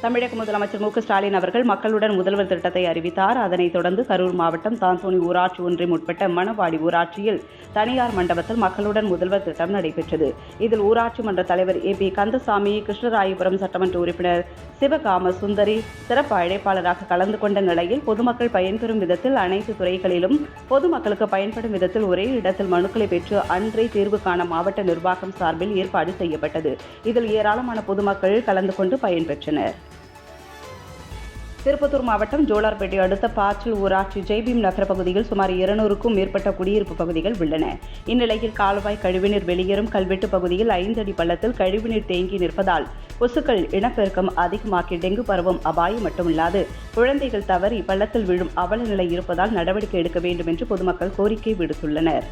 தமிழக முதலமைச்சர் மு ஸ்டாலின் அவர்கள் மக்களுடன் முதல்வர் திட்டத்தை அறிவித்தார். அதனைத் தொடர்ந்து கரூர் மாவட்டம் தாந்தோணி ஊராட்சி ஒன்றியம் உட்பட்ட மணவாடி ஊராட்சியில் தனியார் மண்டபத்தில் மக்களுடன் முதல்வர் திட்டம் நடைபெற்றது. இதில் ஊராட்சி மன்ற தலைவர் ஏ பி கந்தசாமி கிருஷ்ணராயபுரம் சட்டமன்ற உறுப்பினர் சிவகாம சுந்தரி சிறப்பு அழைப்பாளராக கலந்து கொண்ட நிலையில் பொதுமக்கள் பயன்பெறும் விதத்தில் அனைத்து துறைகளிலும் பொதுமக்களுக்கு பயன்படும் விதத்தில் ஒரே இடத்தில் மனுக்களை பெற்று அன்றே தீர்வு காண மாவட்ட நிர்வாகம் சார்பில் ஏற்பாடு செய்யப்பட்டது. இதில் ஏராளமான பொதுமக்கள் கலந்து கொண்டு பயன்பெற்றனர். திருப்பத்தூர் மாவட்டம் ஜோலார்பேட்டை அடுத்த பாச்சல் ஊராட்சி ஜெய்பீம் நகர பகுதியில் சுமார் இருநூறுக்கும் மேற்பட்ட குடியிருப்பு பகுதிகள் உள்ளன. இந்நிலையில் கால்வாய் கழிவுநீர் வெளியேறும் கல்வெட்டு பகுதியில் ஐந்து அடி பள்ளத்தில் கழிவுநீர் தேங்கி நிற்பதால் கொசுக்கள் இனப்பெருக்கம் அதிகமாக்கி டெங்கு பரவும் அபாயம் மட்டுமில்லாது குழந்தைகள் தவறி பள்ளத்தில் விழும் அவல நிலை இருப்பதால் நடவடிக்கை எடுக்க வேண்டும் என்று பொதுமக்கள் கோரிக்கை விடுத்துள்ளனர்.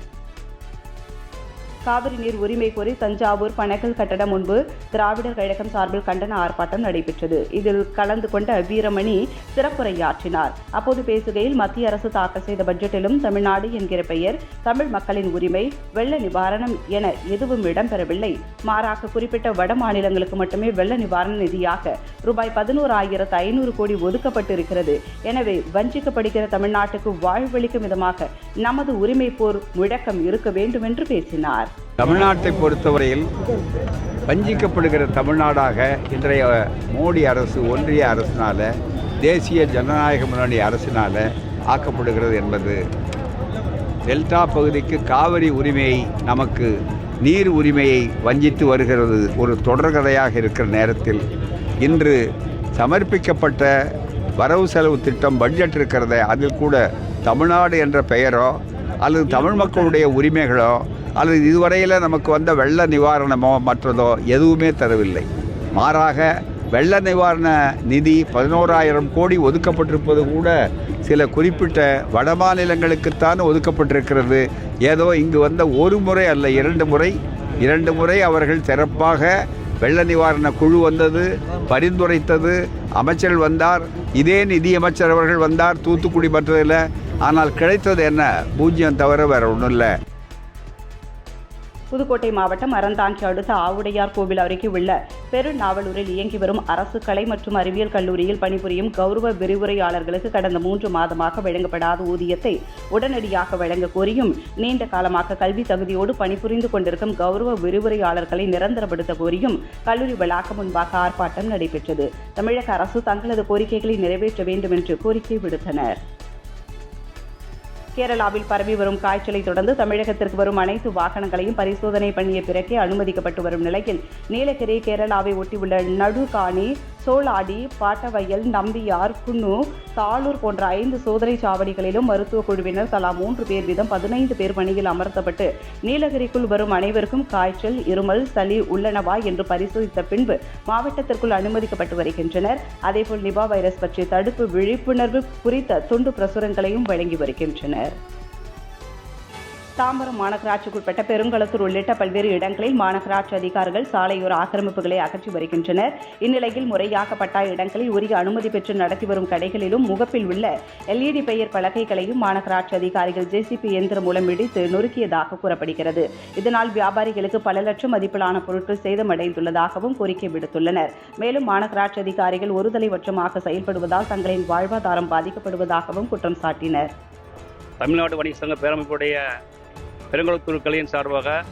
காவிரி நீர் உரிமை கோரி தஞ்சாவூர் பனகல் கட்டடம் முன்பு திராவிடர் கழகம் சார்பில் கண்டன ஆர்ப்பாட்டம் நடைபெற்றது. இதில் கலந்து கொண்ட வீரமணி சிறப்புரையாற்றினார். அப்போது பேசுகையில் மத்திய அரசு தாக்கல் செய்த பட்ஜெட்டிலும் தமிழ்நாடு என்கிற பெயர் தமிழ் மக்களின் உரிமை வெள்ள நிவாரணம் என எதுவும் இடம்பெறவில்லை. மாறாக குறிப்பிட்ட வட மாநிலங்களுக்கு மட்டுமே வெள்ள நிவாரண நிதியாக ரூபாய் பதினோரு ஆயிரத்து ஐநூறு கோடி ஒதுக்கப்பட்டிருக்கிறது. எனவே வஞ்சிக்கப்படுகிற தமிழ்நாட்டுக்கு வாழ்வளிக்கும் விதமாக நமது உரிமை போர் முழக்கம் இருக்க வேண்டும் என்று பேசினார். தமிழ்நாட்டை பொறுத்தவரையில் வஞ்சிக்கப்படுகிற தமிழ்நாடாக இன்றைய மோடி அரசு ஒன்றிய அரசினால தேசிய ஜனநாயக முன்னணி அரசினால ஆக்கப்படுகிறது என்பது டெல்டா பகுதிக்கு காவிரி உரிமையை நமக்கு நீர் உரிமையை வஞ்சித்து வருகிறது ஒரு தொடர்கதையாக இருக்கிற நேரத்தில். இன்று சமர்ப்பிக்கப்பட்ட வரவு செலவு திட்டம் பட்ஜெட் இருக்கிறத அதில் கூட தமிழ்நாடு என்ற பெயரோ அல்லது தமிழ் மக்களுடைய உரிமைகளோ அல்லது இதுவரையில் நமக்கு வந்த வெள்ள நிவாரணமோ மற்றதோ எதுவுமே தரவில்லை. மாறாக வெள்ள நிவாரண நிதி பதினோராயிரம் கோடி ஒதுக்கப்பட்டிருப்பது கூட சில குறிப்பிட்ட வட மாநிலங்களுக்குத்தான் ஒதுக்கப்பட்டிருக்கிறது. ஏதோ இங்கு வந்த ஒரு முறை அல்ல இரண்டு முறை. இரண்டு முறை அவர்கள் சிறப்பாக வெள்ள நிவாரண குழு வந்தது பரிந்துரைத்தது அமைச்சர் வந்தார். இதே நிதி அமைச்சர் அவர்கள் வந்தார் தூத்துக்குடி மற்றதில் ஆனால் கிடைத்தது என்ன? பூஜ்ஜியம் தவிர வேற ஒன்றும் இல்லை புதுக்கோட்டை மாவட்டம் அறந்தாங்கி அடுத்த ஆவுடையார் கோவில் அருகே உள்ள பெருநாவலூரில் இயங்கி வரும் அரசு கலை மற்றும் அறிவியல் கல்லூரியில் பணிபுரியும் கௌரவ விரிவுரையாளர்களுக்கு கடந்த மூன்று மாதமாக வழங்கப்படாத ஊதியத்தை உடனடியாக வழங்க கோரியும் நீண்ட காலமாக கல்வி தகுதியோடு பணிபுரிந்து கொண்டிருக்கும் கௌரவ விரிவுரையாளர்களை நிரந்தரப்படுத்த கோரியும் கல்லூரி வளாகம் முன்பாக ஆர்ப்பாட்டம் நடைபெற்றது. தமிழக அரசு தங்களது கோரிக்கைகளை நிறைவேற்ற வேண்டும் என்று கோரிக்கை விடுத்தனர். கேரளாவில் பரவி வரும் காய்ச்சலை தொடர்ந்து தமிழகத்திற்கு வரும் அனைத்து வாகனங்களையும் பரிசோதனை பண்ணிய பிறகே அனுமதிக்கப்பட்டு வரும் நிலையில் நீலகிரி கேரளாவை ஒட்டியுள்ள நடுகாணி சோளாடி பாட்டவயல் நம்பியார் குன்னு தாளூர் போன்ற ஐந்து சோதனை சாவடிகளிலும் மருத்துவ குழுவினர் தலா மூன்று பேர் வீதம் பதினைந்து பேர் பணியில் அமர்த்தப்பட்டு நீலகிரிக்குள் வரும் அனைவருக்கும் காய்ச்சல் இருமல் சளி உள்ளனவா என்று பரிசோதித்த பின்பு மாவட்டத்திற்குள் அனுமதிக்கப்பட்டு வருகின்றனர். அதேபோல் நிபா வைரஸ் பற்றிய தடுப்பு விழிப்புணர்வு குறித்த துண்டு பிரசுரங்களையும் வழங்கி வருகின்றனர். தாம்பரம் மாநகராட்சிக்குட்பட்ட பெருங்களத்தூர் உள்ளிட்ட பல்வேறு இடங்களில் மாநகராட்சி அதிகாரிகள் சாலையோர ஆக்கிரமிப்புகளை அகற்றி வருகின்றனர். இந்நிலையில் முறையாக பட்டா இடங்களில் உரிய அனுமதி பெற்று நடத்தி வரும் கடைகளிலும் முகப்பில் உள்ள எல்இடி பெயர் பலகைகளையும் மாநகராட்சி அதிகாரிகள் ஜேசிபி இயந்திரம் மூலம் இடித்து நொறுக்கியதாக கூறப்படுகிறது. இதனால் வியாபாரிகளுக்கு பல லட்சம் மதிப்பிலான பொருட்கள் சேதமடைந்துள்ளதாகவும் கோரிக்கை விடுத்துள்ளனர். மேலும் மாநகராட்சி அதிகாரிகள் ஒருதலைபட்சமாக செயல்படுவதால் தங்களின் வாழ்வாதாரம் பாதிக்கப்படுவதாகவும் குற்றம் சாட்டினர். தமிழ்நாடு வணிக சங்க பேரமைப்புடைய பெருங்குளத்தூர் கலையின் சார்பாக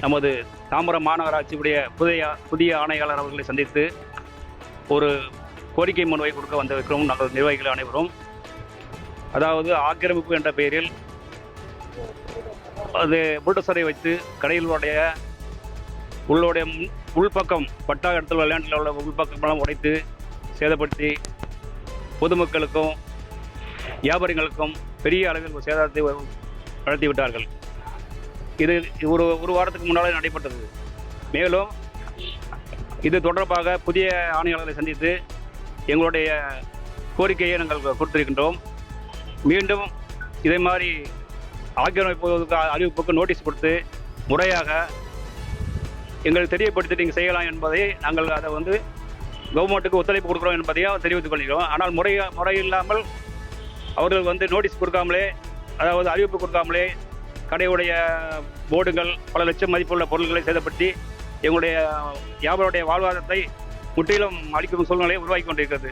நமது தாம்பரம் மாநகராட்சியுடைய புதிய புதிய ஆணையாளர் அவர்களை சந்தித்து ஒரு கோரிக்கை மனுவை கொடுக்க வந்திருக்கிறோம். நாங்கள் நிர்வாகிகள் அனைவரும். அதாவது ஆக்கிரமிப்பு என்ற பெயரில் அது புல்டோசரை வைத்து கடைகளுடைய உள்ளோடைய முன்- உள்பக்கம் பட்டா இடத்தில் விளையாட்டில் உள்ள உள்பக்கமெல்லாம் உடைத்து சேதப்படுத்தி பொதுமக்களுக்கும் வியாபாரிகளுக்கும் பெரிய அளவில் ஒரு சேதாரத்தை இது ஒரு ஒரு வாரத்துக்கு முன்னால் நடைபெற்றது. மேலும் இது தொடர்பாக புதிய ஆணையாளர்களை சந்தித்து எங்களுடைய கோரிக்கையை நாங்கள் கொடுத்திருக்கின்றோம். மீண்டும் இதே மாதிரி ஆக்கிரமிப்புக்கு அறிவிப்புக்கு நோட்டீஸ் கொடுத்து முறையாக எங்களுக்கு தெரியப்படுத்தி நீங்கள் செய்யலாம் என்பதை நாங்கள் அதை வந்து கவர்மெண்ட்டுக்கு ஒத்துழைப்பு கொடுக்குறோம் என்பதையும் தெரிவித்துக் கொள்கிறோம். ஆனால் முறை முறையில்லாமல் அவர்கள் வந்து நோட்டீஸ் கொடுக்காமலே அதாவது அறிவிப்பு கொடுக்காமலே கடையுடைய போர்டுகள் பல லட்சம் மதிப்புள்ள பொருட்களை சேதப்படுத்தி எங்களுடைய வியாபாரியுடைய வாழ்வாதாரத்தை முற்றிலும் அளிக்கும் சூழ்நிலையை உருவாக்கி கொண்டிருக்கிறது.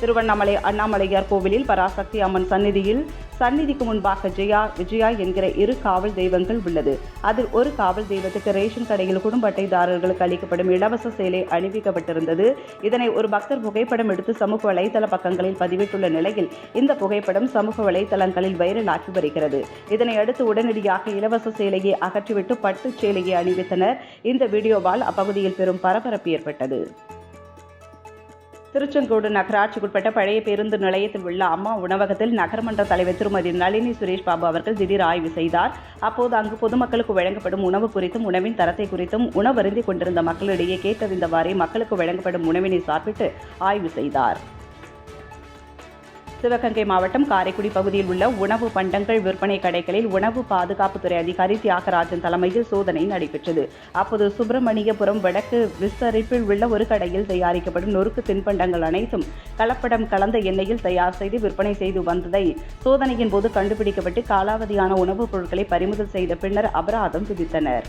திருவண்ணாமலை அண்ணாமலையார் கோவிலில் பராசக்தி அம்மன் சந்நிதியில் சந்நிதிக்கு முன்பாக ஜெயா விஜயா என்கிற இரு காவல் தெய்வங்கள் உள்ளது. அதில் ஒரு காவல் தெய்வத்துக்கு ரேஷன் கடையில் குடும்ப அட்டைதாரர்களுக்கு அளிக்கப்படும் இலவச சேலை அணிவிக்கப்பட்டிருந்தது. இதனை ஒரு பக்தர் புகைப்படம் எடுத்து சமூக வலைதள பக்கங்களில் பதிவிட்டுள்ள நிலையில் இந்த புகைப்படம் சமூக வலைதளங்களில் வைரலாகி வருகிறது. இதனை அடுத்து உடனடியாக இலவச சேலையை அகற்றிவிட்டு பட்டு சேலையை அணிவித்தனர். இந்த வீடியோவால் அப்பகுதியில் பெரும் பரபரப்பு ஏற்பட்டது. திருச்செங்கோடு நகராட்சிக்குட்பட்ட பழைய பேருந்து நிலையத்தில் உள்ள அம்மா உணவகத்தில் நகர்மன்ற தலைவர் திருமதி நளினி சுரேஷ் பாபு அவர்கள் திடீர் ஆய்வு செய்தார். அப்போது அங்கு பொதுமக்களுக்கு வழங்கப்படும் உணவு குறித்தும் உணவின் தரத்தை குறித்தும் உணவருந்தி கொண்டிருந்த மக்களிடையே கேட்டறிந்தவாறே மக்களுக்கு வழங்கப்படும் உணவினை சாப்பிட்டு ஆய்வு செய்தார். சிவகங்கை மாவட்டம் காரைக்குடி பகுதியில் உள்ள உணவு பண்டங்கள் விற்பனை கடைகளில் உணவு பாதுகாப்புத்துறை அதிகாரி தியாகராஜன் தலைமையில் சோதனை நடைபெற்றது. அப்போது சுப்பிரமணியபுரம் வடக்கு விஸ்தரிப்பில் உள்ள ஒரு கடையில் தயாரிக்கப்படும் நொறுக்கு தின்பண்டங்கள் அனைத்தும் கலப்படம் கலந்த எண்ணெயில் தயார் செய்து விற்பனை செய்து வந்ததை சோதனையின் போது கண்டுபிடிக்கப்பட்டு காலாவதியான உணவுப் பொருட்களை பறிமுதல் செய்த பின்னர் அபராதம் விதித்தனர்.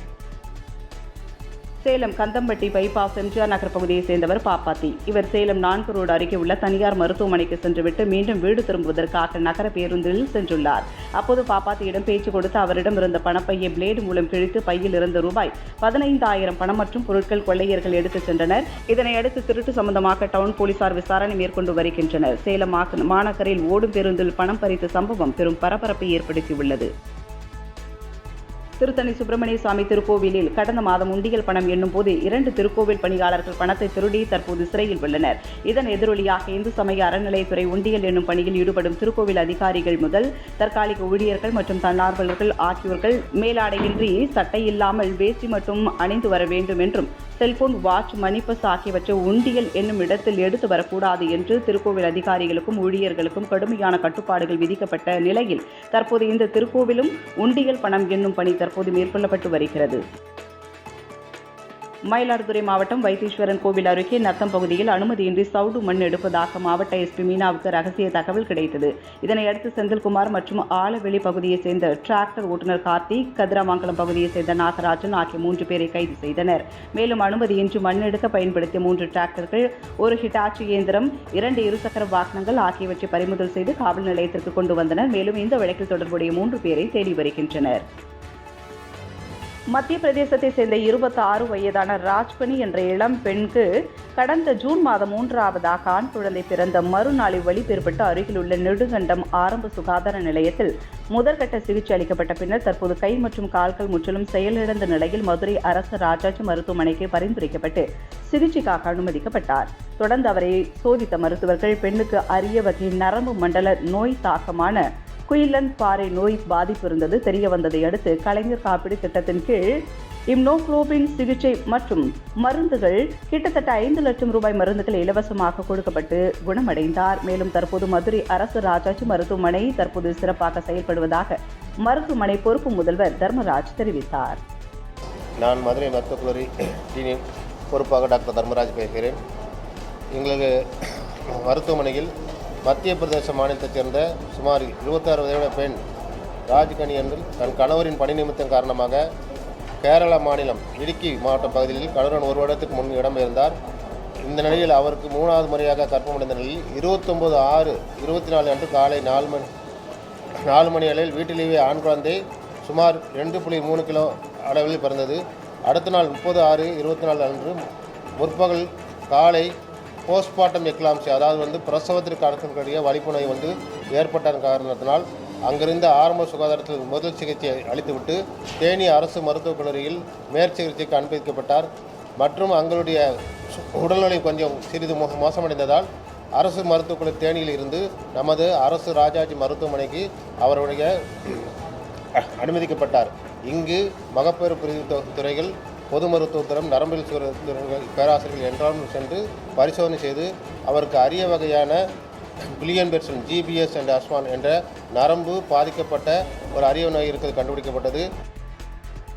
சேலம் கந்தம்பட்டி பைபாஸ் எம்ஜிஆர் நகர் பகுதியைச் சேர்ந்தவர் பாப்பாத்தி. இவர் சேலம் நான்கு ரோடு அருகே உள்ள தனியார் மருத்துவமனைக்கு சென்றுவிட்டு மீண்டும் வீடு திரும்புவதற்காக நகர பேருந்தில் சென்றுள்ளார். அப்போது பாப்பாத்தியிடம் பேச்சு கொடுத்து அவரிடம் இருந்த பணப்பையை பிளேடு மூலம் கிழித்து பையில் இருந்த ரூபாய் பதினைந்தாயிரம் பணம் மற்றும் பொருட்கள் கொள்ளையர்கள் எடுத்துச் சென்றனர். இதனையடுத்து திருட்டு சம்பந்தமாக டவுன் போலீசார் விசாரணை மேற்கொண்டு வருகின்றனர். சேலம் மாநகரில் ஓடும் பேருந்தில் பணம் பறித்த சம்பவம் பெரும் பரபரப்பை ஏற்படுத்தியுள்ளது. திருத்தணி சுப்பிரமணிய சுவாமி திருக்கோவிலில் கடந்த மாதம் உண்டியல் பணம் என்னும் போது இரண்டு திருக்கோவில் பணியாளர்கள் பணத்தை திருடி தற்போது சிறையில் உள்ளனர். இதன் எதிரொலியாக இந்து சமய அறநிலையத்துறை உண்டியல் என்னும் பணியில் ஈடுபடும் திருக்கோவில் அதிகாரிகள் முதல் தற்காலிக ஊழியர்கள் மற்றும் தன்னார்வலர்கள் ஆகியோர்கள் மேலாடையின்றி சட்டை இல்லாமல் வேஷ்டி மட்டும் அணிந்து வர வேண்டும் என்றும் செல்போன் வாட்ச் மணிப்பஸ் ஆகியவற்றை உண்டியல் என்னும் இடத்தில் எடுத்து வரக்கூடாது என்று திருக்கோவில் அதிகாரிகளுக்கும் ஊழியர்களுக்கும் கடுமையான கட்டுப்பாடுகள் விதிக்கப்பட்ட நிலையில் தற்போது இந்த திருக்கோவிலும் உண்டியல் பணம் என்னும் பணி தற்போது மேற்கொள்ளப்பட்டு வருகிறது. மயிலாடுதுறை மாவட்டம் வைத்தீஸ்வரன் கோவில் அருகே நத்தம் பகுதியில் அனுமதியின்றி சவுடு மண் எடுப்பதாக மாவட்ட எஸ்பி மீனாவுக்கு ரகசிய தகவல் கிடைத்தது. இதனையடுத்து செந்தில்குமார் மற்றும் ஆலவெளி பகுதியைச் சேர்ந்த டிராக்டர் ஓட்டுநர் கார்த்திக் கதிராமங்கலம் பகுதியைச் சேர்ந்த நாகராஜன் ஆகிய மூன்று பேரை கைது செய்தனர். மேலும் அனுமதியின்றி மண் எடுக்க பயன்படுத்திய மூன்று டிராக்டர்கள் ஒரு ஹிட்டாச்சி இயந்திரம் இரண்டு இருசக்கர வாகனங்கள் ஆகியவற்றை பறிமுதல் செய்து காவல் நிலையத்திற்கு கொண்டு வந்தனர். மேலும் இந்த வழக்கில் தொடர்புடைய மூன்று பேரை தேடி வருகின்றனர். மத்திய பிரதேசத்தை சேர்ந்த 26 ஆறு வயதான ராஜ்பனி என்ற இளம் பெண்ணுக்கு கடந்த ஜூன் மாதம் மூன்றாவதாக ஆண் குழந்தை பிறந்த மறுநாளில் வழிபெறப்பட்டு அருகிலுள்ள நெடுங்கண்டம் ஆரம்ப சுகாதார நிலையத்தில் முதற்கட்ட சிகிச்சை அளிக்கப்பட்ட பின்னர் தற்போது கை மற்றும் கால்கள் முற்றிலும் செயலிழந்த நிலையில் மதுரை அரசு ராஜாஜி மருத்துவமனைக்கு பரிந்துரைக்கப்பட்டு சிகிச்சைக்காக அனுமதிக்கப்பட்டார். தொடர்ந்து அவரை சோதித்த மருத்துவர்கள் பெண்ணுக்கு அரிய வகை நரம்பு மண்டல நோய் தாக்கமான குயிலன் பாறை நோய் பாதிப்பு இருந்தது தெரிய வந்ததை அடுத்து கலைஞர் காப்பீடு திட்டத்தின் கீழ் இம்னோக்ளோபின் சிகிச்சை மற்றும் மருந்துகள் கிட்டத்தட்ட ஐந்து லட்சம் ரூபாய் மருந்துகள் இலவசமாக கொடுக்கப்பட்டு குணமடைந்தார். மேலும் தற்போது மதுரை அரசு ராஜாஜி மருத்துவமனை தற்போது சிறப்பாக செயல்படுவதாக மருத்துவமனை பொறுப்பு முதல்வர் தர்மராஜ் தெரிவித்தார். நான் மதுரை மருத்துவக் கல்லூரி டீனின் பொறுப்பாக டாக்டர் தர்மராஜ் பேசுகிறேன். எங்களுக்கு மருத்துவமனையில் மத்திய பிரதேச மாநிலத்தைச் சேர்ந்த சுமார் இருபத்தாறு வயதான பெண் ராஜ்கனி என்று தன் கணவரின் பணி நிமித்தம் காரணமாக கேரள மாநிலம் இடுக்கி மாவட்ட பகுதியில் கணவன் ஒரு வருடத்துக்கு முன் இடம்பெயர்ந்தார். இந்த நிலையில் அவருக்கு மூணாவது முறையாக கற்பமடைந்த நிலையில் இருபத்தொம்பது ஆறு இருபத்தி நாலு அன்று காலை நாலு மணி நாலு மணி அளவில் வீட்டிலேயே ஆண் குழந்தை சுமார் ரெண்டு புள்ளி மூணு கிலோ அளவில் பிறந்தது. அடுத்த நாள் முப்பது ஆறு இருபத்தி நாலு அன்று முற்பகல் காலை போஸ்ட்மார்ட்டம் எக்லாம்சி அதாவது வந்து பிரசவத்திற்கு அடுத்தக்கூடிய வலிப்புணை வந்து ஏற்பட்ட காரணத்தினால் அங்கிருந்த ஆரம்ப சுகாதாரத்தில் முதல் சிகிச்சை அளித்துவிட்டு தேனி அரசு மருத்துவக் கல்லூரியில் மேற்சிகிச்சைக்கு அனுமதிக்கப்பட்டார் மற்றும் அங்களுடைய சு- உடல்நிலை கொஞ்சம் சிறிது மோ- மோசமடைந்ததால் அரசு மருத்துவக்குழு தேனியில் இருந்து நமது அரசு ராஜாஜி மருத்துவமனைக்கு அவருடைய அனுமதிக்கப்பட்டார். இங்கு மகப்பேறு பிரிவு துறைகள் பொது மருத்துவத்துறம் நரம்பில் சுர- பேராசிரியர்கள் என்றாலும் சென்று பரிசோதனை செய்து அவருக்கு அரிய வகையான பில்லியன் பெர்சன் ஜிபிஎஸ் அண்ட் அஸ்மான் என்ற நரம்பு பாதிக்கப்பட்ட ஒரு அரிய நோய் இருக்கிறது கண்டுபிடிக்கப்பட்டது.